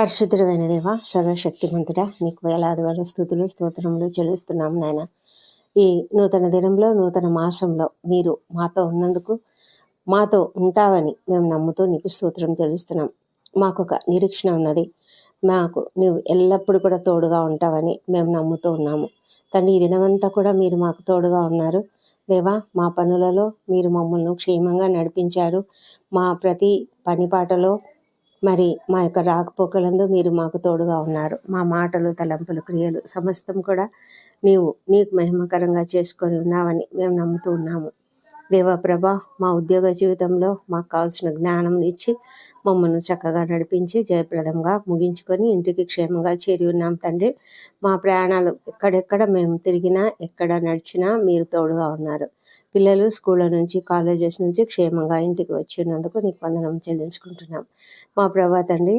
పరిశుద్ధుడైన దేవ సర్వశక్తిమంతుడా నీకు వేలాది వేల స్థుతులు స్తోత్రములు చెల్లిస్తున్నాము నాయన. ఈ నూతన దినంలో నూతన మాసంలో మీరు మాతో ఉన్నందుకు మాతో ఉంటావని మేము నమ్ముతూ నీకు స్తోత్రం చెల్లిస్తున్నాం. మాకు ఒక నిరీక్షణ ఉన్నది. మాకు నువ్వు ఎల్లప్పుడూ కూడా తోడుగా ఉంటావని మేము నమ్ముతూ ఉన్నాము. తండ్రి ఈ దినమంతా కూడా మీరు మాకు తోడుగా ఉన్నారు. దేవా మా పనులలో మీరు మమ్మల్ని క్షేమంగా నడిపించారు. మా ప్రతి పనిపాటలో మరి మా యొక్క రాకపోకలందు మీరు మాకు తోడుగా ఉన్నారు. మా మాటలు తలంపులు క్రియలు సమస్తం కూడా నీవు నీకు మహిమకరంగా చేసుకొని ఉన్నావని మేము నమ్ముతూ ఉన్నాము. దేవప్రభ మా ఉద్యోగ జీవితంలో మాకు కావాల్సిన జ్ఞానం ఇచ్చి మమ్మల్ని చక్కగా నడిపించి జయప్రదంగా ముగించుకొని ఇంటికి క్షేమంగా చేరి ఉన్నాం తండ్రి. మా ప్రయాణాలు ఎక్కడెక్కడ మేము తిరిగినా ఎక్కడ నడిచినా మీరు తోడుగా ఉన్నారు. పిల్లలు స్కూళ్ళ నుంచి కాలేజెస్ నుంచి క్షేమంగా ఇంటికి వచ్చి ఉన్నందుకు నీకు వందనం చెల్లించుకుంటున్నాం. మా ప్రభా తండ్రి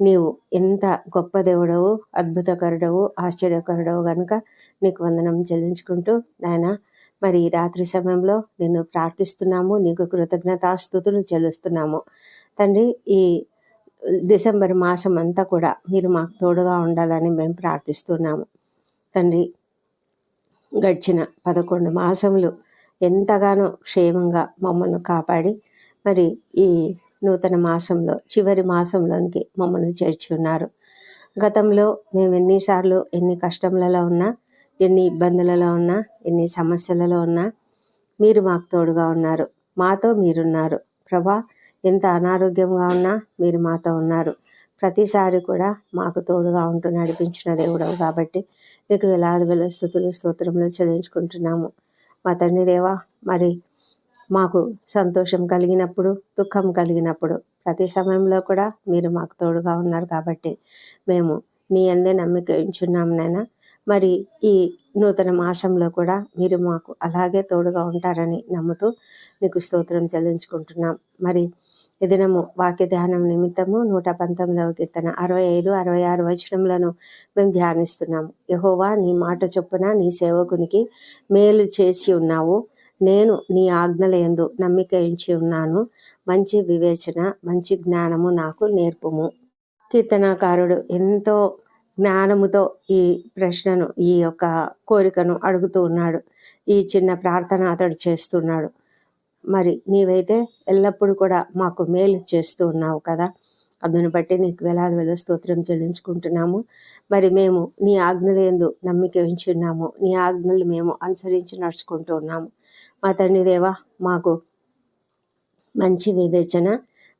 నీవు ఎంత గొప్ప దేవుడవు అద్భుతకరుడవు ఆశ్చర్యకరుడవు కనుక నీకు వందనం చెల్లించుకుంటూ నాయన మరి రాత్రి సమయంలో నిన్ను ప్రార్థిస్తున్నాము నీకు కృతజ్ఞతాస్థుతులు చెల్లిస్తున్నాము. తండ్రి ఈ డిసెంబర్ మాసం అంతా కూడా మీరు మాకు తోడుగా ఉండాలని మేము ప్రార్థిస్తున్నాము. తండ్రి గడిచిన పదకొండు మాసములు ఎంతగానో క్షేమంగా మమ్మల్ని కాపాడి మరి ఈ నూతన మాసంలో చివరి మాసంలోనికి మమ్మల్ని చేర్చి ఉన్నారు. గతంలో మేము ఎన్నిసార్లు ఎన్ని కష్టములలో ఉన్నా ఎన్ని ఇబ్బందులలో ఉన్నా ఎన్ని సమస్యలలో ఉన్నా మీరు మాకు తోడుగా ఉన్నారు. మాతో మీరున్నారు. ప్రభా ఎంత అనారోగ్యంగా ఉన్నా మీరు మాతో ఉన్నారు. ప్రతిసారి కూడా మాకు తోడుగా ఉంటూ నడిపించిన దేవుడవు కాబట్టి మీకు వేలాది వేల స్థుతులు స్తోత్రములు చెల్లించుకుంటున్నాము. మా తండ్రి దేవా మరి మాకు సంతోషం కలిగినప్పుడు దుఃఖం కలిగినప్పుడు ప్రతి సమయంలో కూడా మీరు మాకు తోడుగా ఉన్నారు కాబట్టి మేము నీ అందే నమ్మిక ఉంచున్నాం నాయన. మరి ఈ నూతన మాసంలో కూడా మీరు మాకు అలాగే తోడుగా ఉంటారని నమ్ముతూ మీకు స్తోత్రం చెల్లించుకుంటున్నాం. మరి ఈ దినము వాక్య ధ్యానం నిమిత్తము నూట పంతొమ్మిదవ కీర్తన అరవై ఐదు అరవై ఆరు వచనములను మేము ధ్యానిస్తున్నాము. యహోవా నీ మాట చొప్పున నీ సేవకునికి మేలు చేసి ఉన్నావు. నేను నీ ఆజ్ఞల ఎందు నమ్మిక ఉంచి ఉన్నాను. మంచి వివేచన మంచి జ్ఞానము నాకు నేర్పుము. కీర్తనాకారుడు ఎంతో జ్ఞానముతో ఈ ప్రశ్నను ఈ యొక్క కోరికను అడుగుతూ ఉన్నాడు. ఈ చిన్న ప్రార్థన అతడు చేస్తున్నాడు. మరి నీవైతే ఎల్లప్పుడూ కూడా మాకు మేలు చేస్తూ ఉన్నావు కదా. అందును బట్టి నీకు వేలాది వేల స్తోత్రం చెల్లించుకుంటున్నాము. మరి మేము నీ ఆజ్ఞలు నమ్మిక ఉంచున్నాము నీ ఆజ్ఞలు మేము అనుసరించి నడుచుకుంటూ ఉన్నాము. మా తండ్రి దేవా మాకు మంచి వివేచన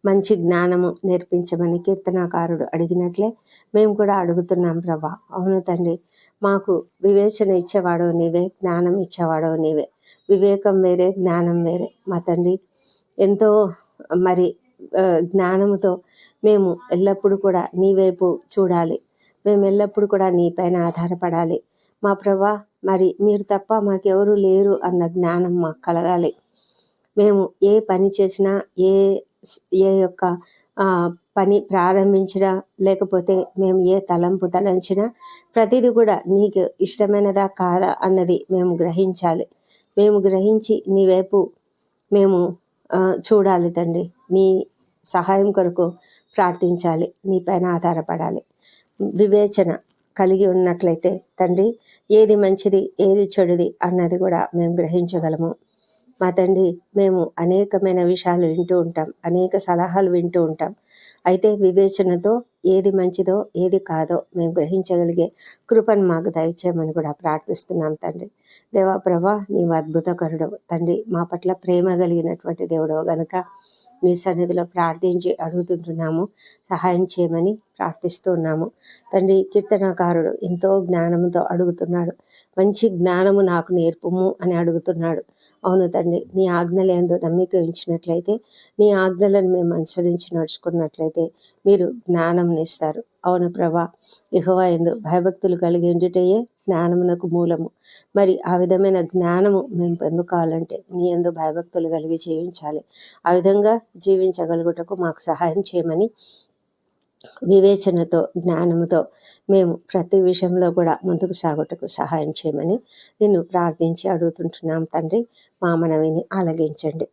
మంచి జ్ఞానము నేర్పించమని కీర్తనాకారుడు అడిగినట్లే మేము కూడా అడుగుతున్నాం ప్రభా. అవును తండ్రి మాకు వివేచన ఇచ్చేవాడో నీవే జ్ఞానం ఇచ్చేవాడో నీవే. వివేకం వేరే జ్ఞానం వేరే. మా తండ్రి ఎంతో మరి జ్ఞానముతో మేము ఎల్లప్పుడూ కూడా నీ వైపు చూడాలి. మేము ఎల్లప్పుడూ కూడా నీ పైన ఆధారపడాలి. మా ప్రభా మరి మీరు తప్ప మాకెవరు లేరు అన్న జ్ఞానం మాకు కలగాలి. మేము ఏ పని చేసినా ఏ ఏ యొక్క పని ప్రారంభించినా లేకపోతే మేము ఏ తలంపు తలంచినా ప్రతిదీ కూడా నీకు ఇష్టమైనదా కాదా అన్నది మేము గ్రహించాలి. మేము గ్రహించి నీ వైపు మేము చూడాలి తండ్రి. నీ సహాయం కొరకు ప్రార్థించాలి. నీ పైన ఆధారపడాలి. వివేచన కలిగి ఉన్నట్లయితే తండ్రి ఏది మంచిది ఏది చెడుది అన్నది కూడా మేము గ్రహించగలము. మా తండ్రి మేము అనేకమైన విషయాలు వింటూ ఉంటాం అనేక సలహాలు వింటూ ఉంటాం. అయితే వివేచనతో ఏది మంచిదో ఏది కాదో మేము గ్రహించగలిగే కృపను మాకు దయచేయమని కూడా ప్రార్థిస్తున్నాం తండ్రి. దేవా ప్రభా నీవు అద్భుతకరుడు తండ్రి మా పట్ల ప్రేమ కలిగినటువంటి దేవుడవు గనుక మీ సన్నిధిలో ప్రార్థించి అడుగుతుంటున్నాము సహాయం చేయమని ప్రార్థిస్తున్నాము తండ్రి కీర్తనకారుడు ఎంతో జ్ఞానంతో అడుగుతున్నాడు. మంచి జ్ఞానము నాకు నేర్పుము అని అడుగుతున్నాడు. అవును తండ్రి నీ ఆజ్ఞలు ఏందో నమ్మిక ఉంచినట్లయితే నీ ఆజ్ఞలను మేము అనుసరించి నడుచుకున్నట్లయితే మీరు జ్ఞానం ఇస్తారు అవును ప్రభా ఇహోవా ఎందు భయభక్తులు కలిగి ఉండుటయే జ్ఞానమునకు మూలము. మరి ఆ విధమైన జ్ఞానము మేము పొందుకోవాలంటే నీ ఎందు భయభక్తులు కలిగి జీవించాలి. ఆ విధంగా జీవించగలుగుటకు మాకు సహాయం చేయమని వివేచనతో జ్ఞానముతో మేము ప్రతి విషయంలో కూడా ముందుకు సాగుటకు సహాయం చేయమని నిన్ను ప్రార్థించి అడుగుతుంటున్నాం తండ్రి. మా మనవిని ఆలగించండి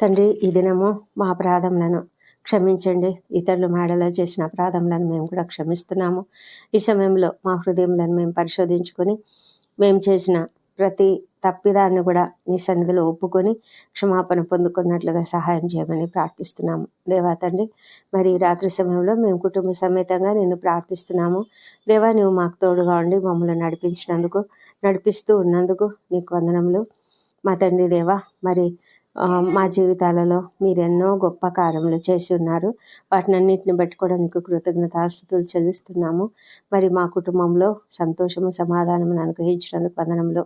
తండ్రి ఈ దినము మా ప్రాధములను క్షమించండి. ఇతరులు మేడలో చేసిన అపరాధములను మేము కూడా క్షమిస్తున్నాము. ఈ సమయంలో మా హృదయములను మేము పరిశోధించుకొని మేము చేసిన ప్రతి తప్పిదాన్ని కూడా నీ సన్నిధిలో ఒప్పుకొని క్షమాపణ పొందుకున్నట్లుగా సహాయం చేయమని ప్రార్థిస్తున్నాము. దేవా తండ్రి మరి రాత్రి సమయంలో మేము కుటుంబ సమేతంగా నేను ప్రార్థిస్తున్నాము. దేవా నువ్వు మాకు తోడుగా ఉండి మమ్మల్ని నడిపించినందుకు నడిపిస్తూ ఉన్నందుకు నీకు వందనములు. మా తండ్రి దేవా మరి మా జీవితాలలో మీరు ఎన్నో గొప్ప కార్యములు చేసి ఉన్నారు. వాటిని అన్నింటిని బట్టి కూడా నీకు కృతజ్ఞతాస్తుతులు చెల్లిస్తున్నాము. మరి మా కుటుంబంలో సంతోషము సమాధానము అనుగ్రహించినందుకు వందనంలో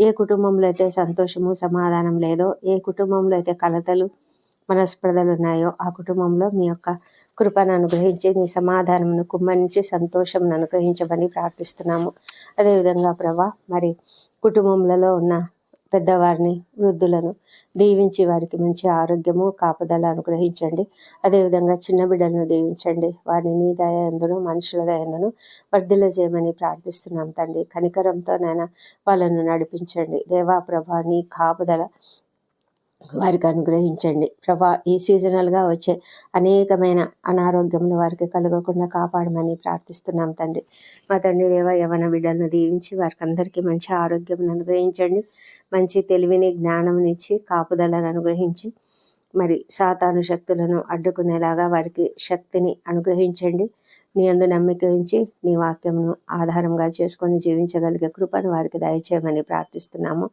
ఏ కుటుంబంలో అయితే సంతోషము సమాధానం లేదో ఏ కుటుంబంలో అయితే కలతలు మనస్పర్ధలు ఉన్నాయో ఆ కుటుంబంలో మీ యొక్క కృపను అనుగ్రహించి నీ సమాధానమును కుమ్మరించి సంతోషం అనుగ్రహించమని ప్రార్థిస్తున్నాము. అదేవిధంగా ప్రభా మరి కుటుంబంలో ఉన్న పెద్దవారిని వృద్ధులను దీవించి వారికి మంచి ఆరోగ్యము కాపుదల అనుగ్రహించండి. అదేవిధంగా చిన్న బిడ్డలను దీవించండి. వారిని నీ దయందును మనుషుల దయందును వర్ధిల చేయమని ప్రార్థిస్తున్నాం తండ్రి. కనికరంతో నైనా వాళ్ళను నడిపించండి. దేవా ప్రభా నీ కాపుదల వారికి అనుగ్రహించండి. ప్రభా ఈ సీజనల్గా వచ్చే అనేకమైన అనారోగ్యములు వారికి కలగకుండా కాపాడమని ప్రార్థిస్తున్నాం తండ్రి. మా తండ్రి దేవ యవన బిడ్డలను దీవించి వారికి అందరికీ మంచి ఆరోగ్యం అనుగ్రహించండి. మంచి తెలివిని జ్ఞానంనిచ్చి కాపుదలను అనుగ్రహించి మరి సాతాను శక్తులను అడ్డుకునేలాగా వారికి శక్తిని అనుగ్రహించండి. నీ అందు నమ్మిక ఉంచి నీ వాక్యంను ఆధారంగా చేసుకొని జీవించగలిగే కృపను వారికి దయచేయమని ప్రార్థిస్తున్నాము.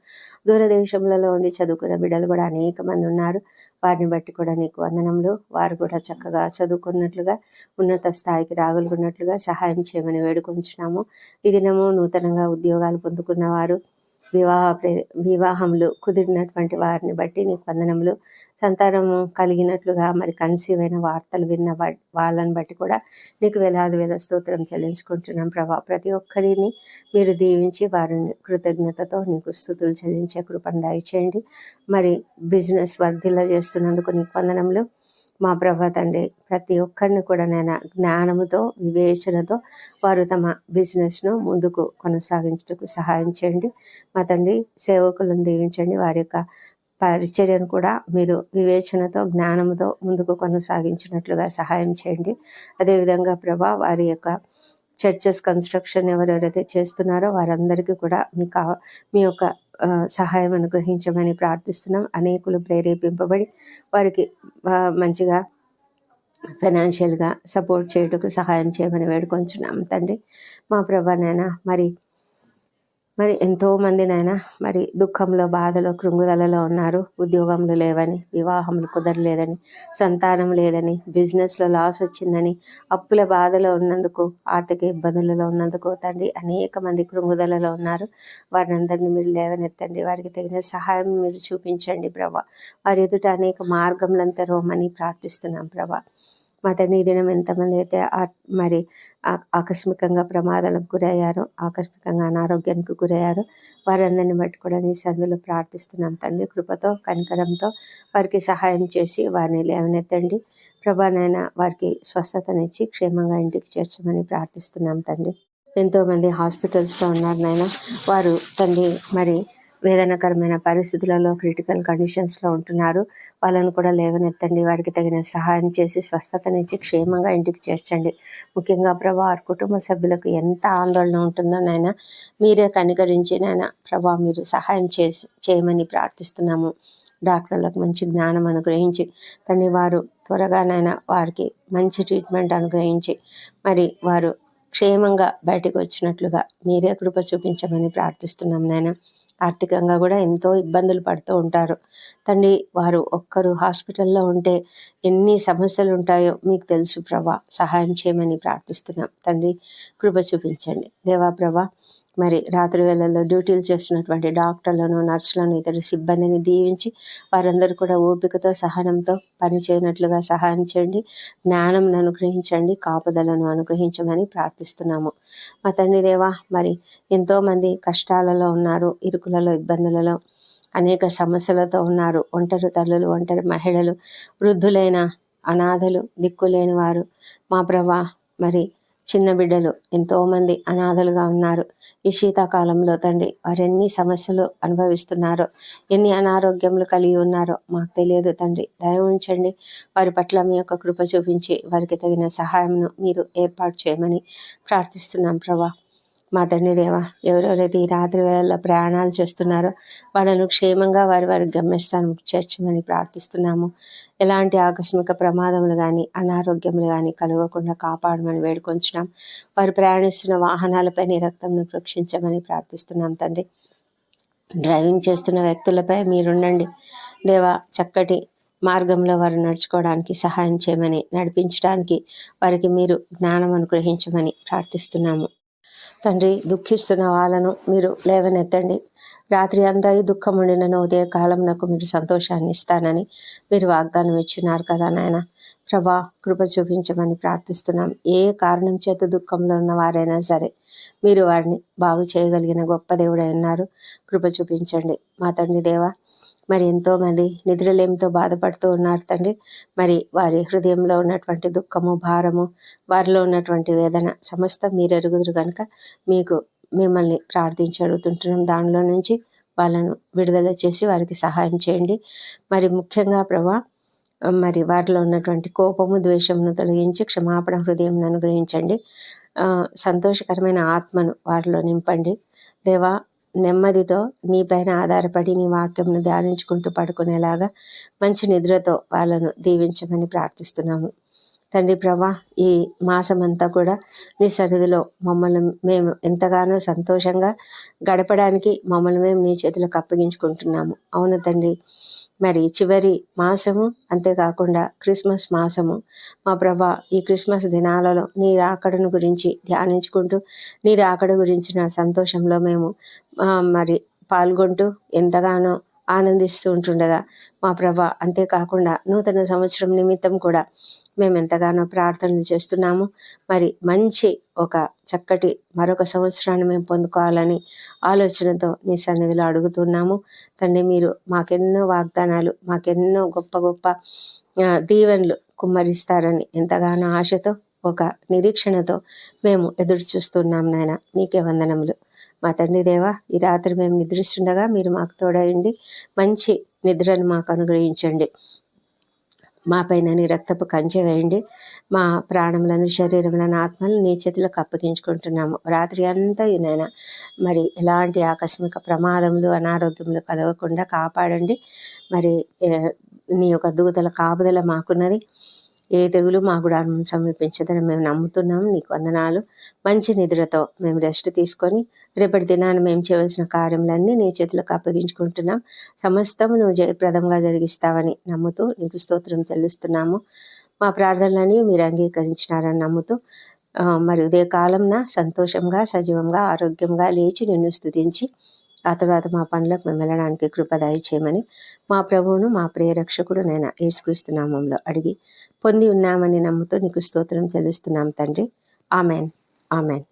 దూరదేశంలో ఉండి చదువుకున్న బిడ్డలు కూడా అనేక మంది ఉన్నారు. వారిని బట్టి కూడా నీకు వందనములు. వారు కూడా చక్కగా చదువుకున్నట్లుగా ఉన్నత స్థాయికి రాగలుగున్నట్లుగా సహాయం చేయమని వేడుకొంచున్నాము. ఈ దినము నూతనంగా ఉద్యోగాలు పొందుకున్న వారు వివాహ వివాహములు కుదిరినటువంటి వారిని బట్టి నీకు వందనములు. సంతానం కలిగినట్లుగా మరి కన్సీవ్ అయిన వార్తలు విన్న వాళ్ళని బట్టి కూడా నీకు వేలాది వేల స్తోత్రం చెల్లించుకుంటున్నాం ప్రభా. ప్రతి ఒక్కరిని మీరు దీవించి వారిని కృతజ్ఞతతో నీకు స్థుతులు చెల్లించే కృపను దయచేయండి. మరి బిజినెస్ వర్ధిల్ల చేస్తున్నందుకు నీకు వందనములు. మా ప్రభా తండ్రి ప్రతి ఒక్కరిని కూడా నేను జ్ఞానముతో వివేచనతో వారు తమ బిజినెస్ను ముందుకు కొనసాగించడానికి సహాయం చేయండి. మా తండ్రి సేవకులను దీవించండి. వారి యొక్క పరిచర్యను కూడా మీరు వివేచనతో జ్ఞానంతో ముందుకు కొనసాగించినట్లుగా సహాయం చేయండి. అదేవిధంగా ప్రభా వారి యొక్క చర్చెస్ కన్స్ట్రక్షన్ ఎవరెవరైతే చేస్తున్నారో వారందరికీ కూడా మీ కా మీ యొక్క సహాయం అనుగ్రహించమని ప్రార్థిస్తున్నాం. అనేకులు ప్రేరేపింపబడి వారికి మంచిగా ఫైనాన్షియల్గా సపోర్ట్ చేయటకు సహాయం చేయమని వేడుకొంచున్నాం. తండ్రి మా ప్రభానైనా మరి మరి ఎంతోమంది నైనా మరి దుఃఖంలో బాధలో కృంగుదలలో ఉన్నారు. ఉద్యోగంలో లేవని వివాహములు కుదరలేదని సంతానం లేదని బిజినెస్లో లాస్ వచ్చిందని అప్పుల బాధలో ఉన్నందుకు ఆర్థిక ఇబ్బందులలో ఉన్నందుకు తండ్రి అనేక మంది కృంగుదలలో ఉన్నారు. వారిని అందరినీ మీరు లేవనెత్తండి. వారికి తగిన సహాయం మీరు చూపించండి ప్రభా. వారి ఎదుట అనేక మార్గములను తెరవమని ప్రార్థిస్తున్నాం ప్రభా. మా దినం ఎంతమంది అయితే మరి ఆకస్మికంగా ప్రమాదాలకు గురయ్యారో ఆకస్మికంగా అనారోగ్యానికి గురయ్యారో వారందరిని బట్టి కూడా నీ సందులో ప్రార్థిస్తున్నాం తండ్రి. కృపతో కనికరంతో వారికి సహాయం చేసి వారిని లేవనెత్తండి. ప్రభానైనా వారికి స్వస్థతనిచ్చి క్షేమంగా ఇంటికి చేర్చమని ప్రార్థిస్తున్నాం తండ్రి. ఎంతోమంది హాస్పిటల్స్లో ఉన్నారు నాయన. వారు తండ్రి మరి వేదనకరమైన పరిస్థితులలో క్రిటికల్ కండిషన్స్లో ఉంటున్నారు. వాళ్ళను కూడా లేవనెత్తండి. వారికి తగిన సహాయం చేసి స్వస్థతనిచ్చి క్షేమంగా ఇంటికి చేర్చండి. ముఖ్యంగా ప్రభా వారి కుటుంబ సభ్యులకు ఎంత ఆందోళన ఉంటుందో నాయన మీరే కనికరించి నాయన ప్రభా మీరు సహాయం చేసి చేయమని ప్రార్థిస్తున్నాము. డాక్టర్లకు మంచి జ్ఞానం అనుగ్రహించి కానీ వారు త్వరగానైనా వారికి మంచి ట్రీట్మెంట్ అనుగ్రహించి మరి వారు క్షేమంగా బయటకు వచ్చినట్లుగా మీరే కృప చూపించమని ప్రార్థిస్తున్నాం నాయన. ఆర్థికంగా కూడా ఎంతో ఇబ్బందులు పడుతూ ఉంటారు. తండ్రి వారు ఒక్కరు హాస్పిటల్లో ఉంటే ఎన్ని సమస్యలు ఉంటాయో మీకు తెలుసు ప్రభా. సహాయం చేయమని ప్రార్థిస్తున్నాం. తండ్రి కృప చూపించండి. దేవా ప్రభా మరి రాత్రి వేళల్లో డ్యూటీలు చేస్తున్నటువంటి డాక్టర్లను నర్సులను ఇతర సిబ్బందిని దీవించి వారందరూ కూడా ఓపికతో సహనంతో పని చేయనట్లుగా సహాయం చేయండి. జ్ఞానం అనుగ్రహించండి. కాపుదలను అనుగ్రహించమని ప్రార్థిస్తున్నాము. మా తండ్రి దేవా మరి ఎంతోమంది కష్టాలలో ఉన్నారు ఇరుకులలో ఇబ్బందులలో అనేక సమస్యలతో ఉన్నారు. ఒంటరి తల్లులు ఒంటరి మహిళలు వృద్ధులైన అనాథలు దిక్కులేని వారు. మా ప్రభా మరి చిన్న బిడ్డలు ఎంతోమంది అనాథలుగా ఉన్నారు. ఈ శీతాకాలంలో తండ్రి వారు ఎన్ని సమస్యలు అనుభవిస్తున్నారో ఎన్ని అనారోగ్యములు కలిగి ఉన్నారో మాకు తెలియదు తండ్రి. దయ ఉంచండి. వారి పట్ల మీ యొక్క కృప చూపించి వారికి తగిన సహాయంను మీరు ఏర్పాటు చేయమని ప్రార్థిస్తున్నాం ప్రభా. మా తండ్రి దేవ ఎవరెవరైతే ఈ రాత్రి వేళల్లో ప్రయాణాలు చేస్తున్నారో వాళ్ళను క్షేమంగా వారి వారి గమ్యస్థానం చేర్చమని ప్రార్థిస్తున్నాము. ఎలాంటి ఆకస్మిక ప్రమాదములు కానీ అనారోగ్యములు కానీ కలగకుండా కాపాడమని వేడుకొంచున్నాం. వారు ప్రయాణిస్తున్న వాహనాలపై నీ రక్తంను రక్షించమని ప్రార్థిస్తున్నాం తండ్రి. డ్రైవింగ్ చేస్తున్న వ్యక్తులపై మీరుండండి. దేవా చక్కటి మార్గంలో వారు నడుచుకోవడానికి సహాయం చేయమని నడిపించడానికి వారికి మీరు జ్ఞానం అనుగ్రహించమని ప్రార్థిస్తున్నాము. తండ్రి దుఃఖిస్తున్న వాళ్ళను మీరు లేవనెత్తండి. రాత్రి అంతా ఈ దుఃఖం ఉండినను ఉదయ కాలం నాకు మీరు సంతోషాన్ని ఇస్తానని మీరు వాగ్దానం ఇచ్చినారు కదా నాయన. ప్రభా కృప చూపించమని ప్రార్థిస్తున్నాం. ఏ కారణం చేత దుఃఖంలో ఉన్న వారైనా సరే మీరు వారిని బాగు చేయగలిగిన గొప్ప దేవుడై ఉన్నారు. కృప చూపించండి. మా తండ్రి దేవా మరి ఎంతోమంది నిద్రలేమితో బాధపడుతూ ఉన్నారు తండ్రి. మరి వారి హృదయంలో ఉన్నటువంటి దుఃఖము భారము వారిలో ఉన్నటువంటి వేదన సమస్తం మీరు ఎరుగుదురు కనుక మీకు మిమ్మల్ని ప్రార్థించి అడుగుతుంటున్నాం. దానిలో నుంచి వాళ్ళను విడుదల చేసి వారికి సహాయం చేయండి. మరి ముఖ్యంగా ప్రభా మరి వారిలో ఉన్నటువంటి కోపము ద్వేషమును తొలగించి క్షమాపణ హృదయం అనుగ్రహించండి. సంతోషకరమైన ఆత్మను వారిలో నింపండి. దేవా నెమ్మదితో నీ పైన ఆధారపడి నీ వాక్యంను ధ్యానించుకుంటూ పడుకునేలాగా మంచి నిద్రతో వాళ్ళను దీవించమని ప్రార్థిస్తున్నాము. తండ్రి ప్రభా ఈ మాసమంతా కూడా నీ సన్నిధిలో మమ్మల్ని మేము ఎంతగానో సంతోషంగా గడపడానికి మమ్మల్ని మేము నీ చేతులకు అప్పగించుకుంటున్నాము. అవును తండ్రి మరి చివరి మాసము అంతేకాకుండా క్రిస్మస్ మాసము. మా ప్రభా ఈ క్రిస్మస్ దినాలలో నీ రాకడను గురించి ధ్యానించుకుంటూ నీ రాకడ గురించిన సంతోషంలో మేము మరి పాల్గొంటూ ఎంతగానో ఆనందిస్తూ ఉంటుండగా మా ప్రభా అంతేకాకుండా నూతన సంవత్సరం నిమిత్తం కూడా మేము ఎంతగానో ప్రార్థనలు చేస్తున్నాము. మరి మంచి ఒక చక్కటి మరొక సంవత్సరాన్ని మేము పొందుకోవాలని ఆలోచనతో నీ సన్నిధిలో అడుగుతున్నాము. తండ్రి మీరు మాకెన్నో వాగ్దానాలు మాకెన్నో గొప్ప గొప్ప దీవెనలు కుమ్మరిస్తారని ఎంతగానో ఆశతో ఒక నిరీక్షణతో మేము ఎదురు చూస్తున్నాం నాయన. నీకే వందనములు. మా తండ్రి దేవ ఈ రాత్రి మేము నిద్రిస్తుండగా మీరు మాకు తోడయండి. మంచి నిద్రను మాకు అనుగ్రహించండి. మా పైన రక్తపు కంచె వేయండి. మా ప్రాణములను శరీరములను ఆత్మలను నీ చేతులకు అప్పగించుకుంటున్నాము. రాత్రి అంతా ఈయన మరి ఎలాంటి ఆకస్మిక ప్రమాదములు అనారోగ్యములు కలగకుండా కాపాడండి. మరి నీ యొక్క దూతల కాపుదల మాకున్నది. ఏ తెగులు మా గుడారం సమీపించదని మేము నమ్ముతున్నాము. నీకు వందనాలు. మంచి నిద్రతో మేము రెస్ట్ తీసుకొని రేపటి దినాన మేము చేయవలసిన కార్యములన్నీ నీ చేతులకు అప్పగించుకుంటున్నాం. సమస్తము నువ్వు జయప్రదంగా జరిగిస్తావని నమ్ముతూ నీకు స్తోత్రం చెల్లిస్తున్నాము. మా ప్రార్థనలని మీరు అంగీకరించినారని నమ్ముతూ మరి ఉదయకాలంన సంతోషంగా సజీవంగా ఆరోగ్యంగా లేచి నిన్ను స్థుతించి ఆ తర్వాత మా పనులకు మేము వెళ్ళడానికి కృప దయచేయమని మా ప్రభువును మా ప్రియరక్షకుడు నేను యేసుక్రీస్తునామంలో అడిగి పొంది ఉన్నామని నమ్ముతూ నీకు స్తోత్రం చెల్లిస్తున్నాం తండ్రి. ఆమెన్. ఆమెన్.